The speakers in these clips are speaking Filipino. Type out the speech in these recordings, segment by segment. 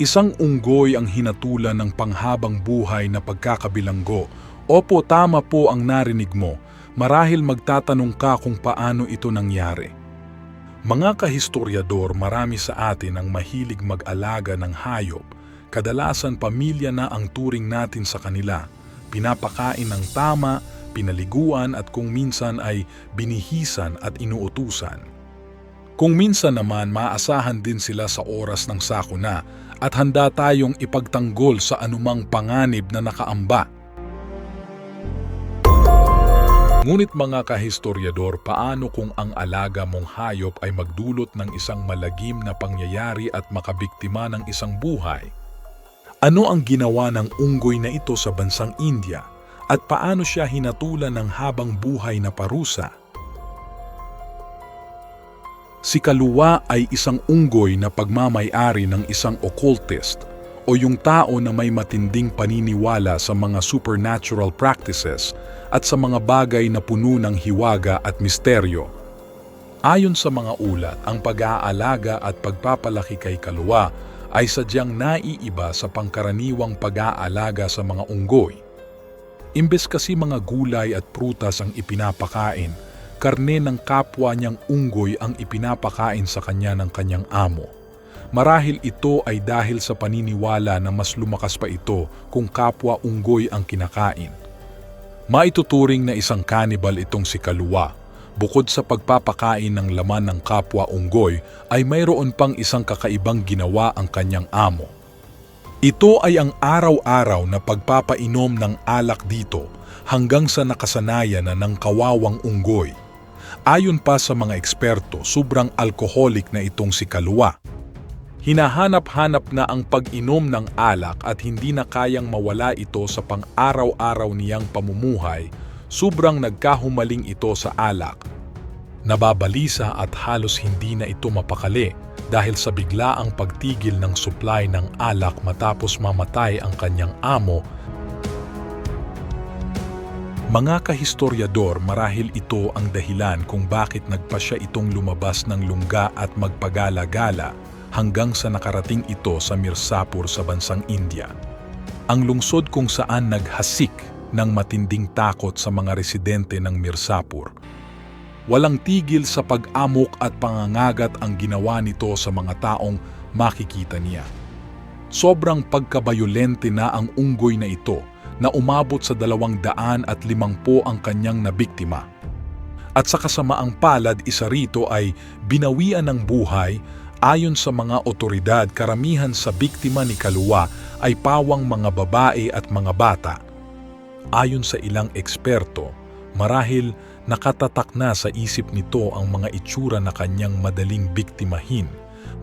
Isang unggoy ang hinatulan ng panghabang buhay na pagkakabilanggo. Opo, tama po ang narinig mo. Marahil magtatanong ka kung paano ito nangyari. Mga kahistoryador, marami sa atin ang mahilig mag-alaga ng hayop. Kadalasan pamilya na ang turing natin sa kanila. Pinapakain ng tama, pinaliguan at kung minsan ay binihisan at inuutusan. Kung minsan naman maasahan din sila sa oras ng sakuna at handa tayong ipagtanggol sa anumang panganib na nakaamba. Ngunit mga kahistoryador, paano kung ang alaga mong hayop ay magdulot ng isang malagim na pangyayari at makabiktima ng isang buhay? Ano ang ginawa ng unggoy na ito sa bansang India at paano siya hinatulan ng habang buhay na parusa? Si Kaluwa ay isang unggoy na pagmamayari ng isang occultist o yung tao na may matinding paniniwala sa mga supernatural practices at sa mga bagay na puno ng hiwaga at misteryo. Ayon sa mga ulat, ang pag-aalaga at pagpapalaki kay Kaluwa ay sadyang naiiba sa pangkaraniwang pag-aalaga sa mga unggoy. Imbes kasi mga gulay at prutas ang ipinapakain, karne ng kapwa niyang unggoy ang ipinapakain sa kanya ng kanyang amo. Marahil ito ay dahil sa paniniwala na mas lumakas pa ito kung kapwa unggoy ang kinakain. Maituturing na isang kanibal itong si Kaluwa. Bukod sa pagpapakain ng laman ng kapwa unggoy, ay mayroon pang isang kakaibang ginawa ang kanyang amo. Ito ay ang araw-araw na pagpapainom ng alak dito hanggang sa nakasanayan na ng kawawang unggoy. Ayon pa sa mga eksperto, sobrang alkoholik na itong si Kaluwa. Hinahanap-hanap na ang pag-inom ng alak at hindi na kayang mawala ito sa pang-araw-araw niyang pamumuhay, sobrang nagkahumaling ito sa alak. Nababalisa at halos hindi na ito mapakali dahil sa biglaang pagtigil ng supply ng alak matapos mamatay ang kanyang amo mga kahistoryador marahil ito ang dahilan kung bakit nagpa siya itong lumabas ng lungga at magpagala-gala hanggang sa nakarating ito sa Mirsapur sa bansang India. Ang lungsod kung saan naghasik ng matinding takot sa mga residente ng Mirsapur. Walang tigil sa pag-amok at pangangagat ang ginawa nito sa mga taong makikita niya. Sobrang pagkabayolente na ang unggoy na ito na umabot sa dalawang daan at limangpo ang kanyang nabiktima. At sa kasamaang palad isa rito ay binawian ng buhay ayon sa mga otoridad karamihan sa biktima ni Kaluwa ay pawang mga babae at mga bata. Ayon sa ilang eksperto, marahil nakatatak na sa isip nito ang mga itsura na kanyang madaling biktimahin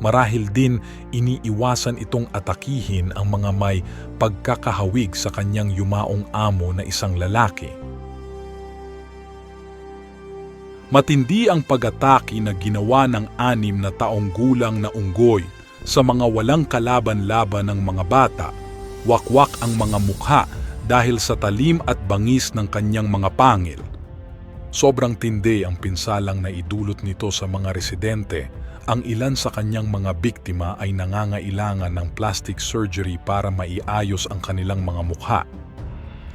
marahil din iniiwasan itong atakihin ang mga may pagkakahawig sa kanyang yumaong amo na isang lalaki. Matindi ang pag-atake na ginawa ng anim na taong gulang na unggoy sa mga walang kalaban-laban ng mga bata, wakwak ang mga mukha dahil sa talim at bangis ng kanyang mga pangil. Sobrang tindi ang pinsalang na idulot nito sa mga residente ang ilan sa kanyang mga biktima ay nangangailangan ng plastic surgery para maiayos ang kanilang mga mukha.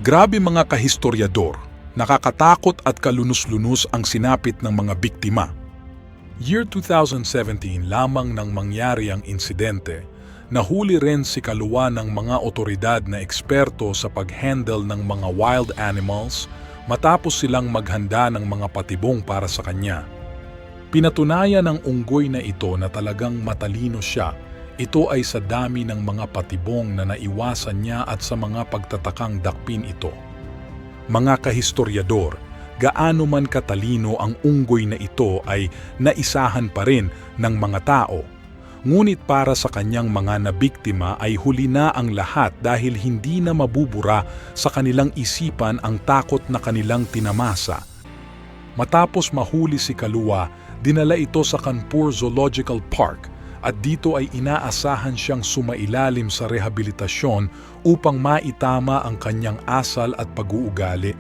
Grabe mga kahistoryador, nakakatakot at kalunos-lunos ang sinapit ng mga biktima. Year 2017 lamang nang mangyari ang insidente, nahuli rin si kaluwa ng mga otoridad na eksperto sa pag-handle ng mga wild animals matapos silang maghanda ng mga patibong para sa kanya. Pinatunayan ng unggoy na ito na talagang matalino siya. Ito ay sa dami ng mga patibong na naiwasan niya at sa mga pagtatakang dakpin ito. Mga kahistoryador, gaano man katalino ang unggoy na ito ay naisahan pa rin ng mga tao. Ngunit para sa kanyang mga nabiktima ay huli na ang lahat dahil hindi na mabubura sa kanilang isipan ang takot na kanilang tinamasa. Matapos mahuli si Kaluwa, Dinala ito sa Kanpur Zoological Park at dito ay inaasahan siyang sumailalim sa rehabilitasyon upang maitama ang kanyang asal at pag-uugali.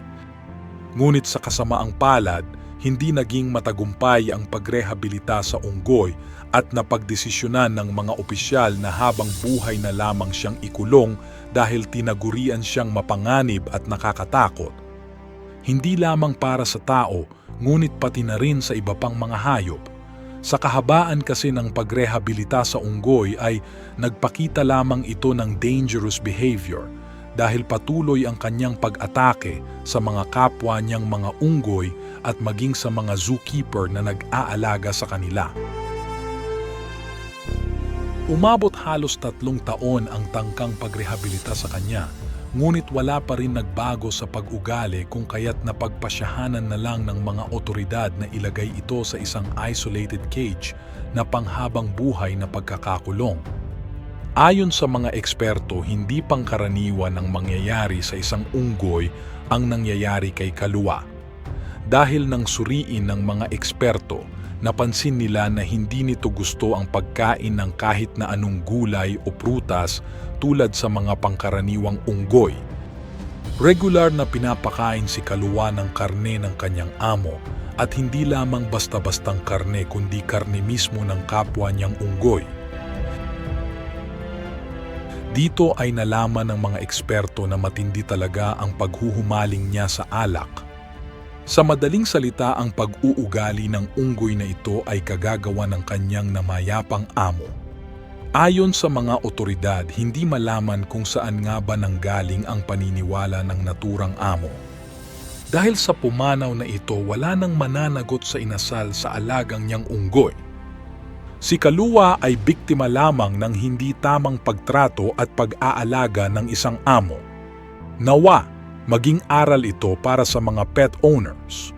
Ngunit sa kasamaang palad, hindi naging matagumpay ang pagrehabilita sa unggoy at napagdesisyonan ng mga opisyal na habang buhay na lamang siyang ikulong dahil tinagurian siyang mapanganib at nakakatakot. Hindi lamang para sa tao, ngunit pati na rin sa iba pang mga hayop. Sa kahabaan kasi ng pagrehabilita sa unggoy ay nagpakita lamang ito ng dangerous behavior dahil patuloy ang kanyang pag-atake sa mga kapwa niyang mga unggoy at maging sa mga zookeeper na nag-aalaga sa kanila. Umabot halos tatlong taon ang tangkang pagrehabilita sa kanya, ngunit wala pa rin nagbago sa pag-ugali kung kaya't napagpasyahanan na lang ng mga otoridad na ilagay ito sa isang isolated cage na panghabang buhay na pagkakakulong. Ayon sa mga eksperto, hindi pangkaraniwan ang mangyayari sa isang unggoy ang nangyayari kay kaluwa. Dahil nang suriin ng mga eksperto, napansin nila na hindi nito gusto ang pagkain ng kahit na anong gulay o prutas tulad sa mga pangkaraniwang unggoy. Regular na pinapakain si kaluwa ng karne ng kanyang amo at hindi lamang basta-bastang karne kundi karne mismo ng kapwa niyang unggoy. Dito ay nalaman ng mga eksperto na matindi talaga ang paghuhumaling niya sa alak. Sa madaling salita, ang pag-uugali ng unggoy na ito ay kagagawa ng kanyang namayapang amo. Ayon sa mga otoridad, hindi malaman kung saan nga ba nanggaling ang paniniwala ng naturang amo. Dahil sa pumanaw na ito, wala nang mananagot sa inasal sa alagang niyang unggoy. Si Kaluwa ay biktima lamang ng hindi tamang pagtrato at pag-aalaga ng isang amo. Nawa, maging aral ito para sa mga pet owners.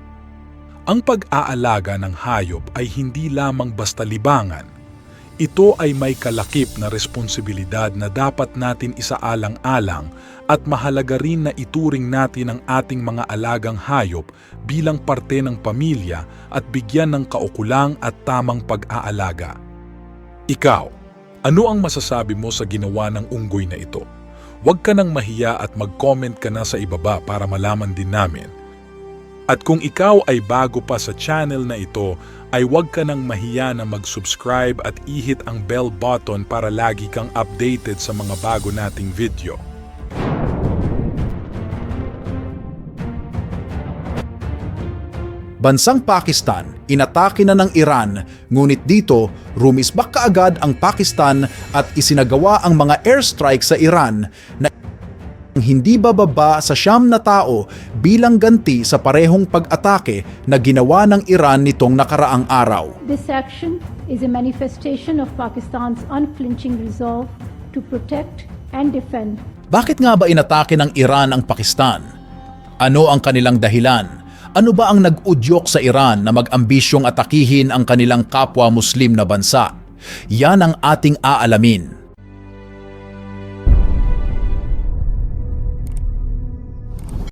Ang pag-aalaga ng hayop ay hindi lamang basta libangan. Ito ay may kalakip na responsibilidad na dapat natin isaalang-alang at mahalaga rin na ituring natin ang ating mga alagang hayop bilang parte ng pamilya at bigyan ng kaukulang at tamang pag-aalaga. Ikaw, ano ang masasabi mo sa ginawa ng unggoy na ito? Huwag ka nang mahiya at mag-comment ka na sa ibaba para malaman din namin. At kung ikaw ay bago pa sa channel na ito, ay huwag ka nang mahiya na mag-subscribe at ihit ang bell button para lagi kang updated sa mga bago nating video. Bansang Pakistan, inatake na ng Iran, ngunit dito, rumisbak kaagad ang Pakistan at isinagawa ang mga airstrike sa Iran na hindi bababa sa siyam na tao bilang ganti sa parehong pag-atake na ginawa ng Iran nitong nakaraang araw. This action is a manifestation of Pakistan's unflinching resolve to protect and defend Bakit nga ba inatake ng Iran ang Pakistan? Ano ang kanilang dahilan? Ano ba ang nag-udyok sa Iran na mag-ambisyong atakihin ang kanilang kapwa Muslim na bansa? Yan ang ating aalamin.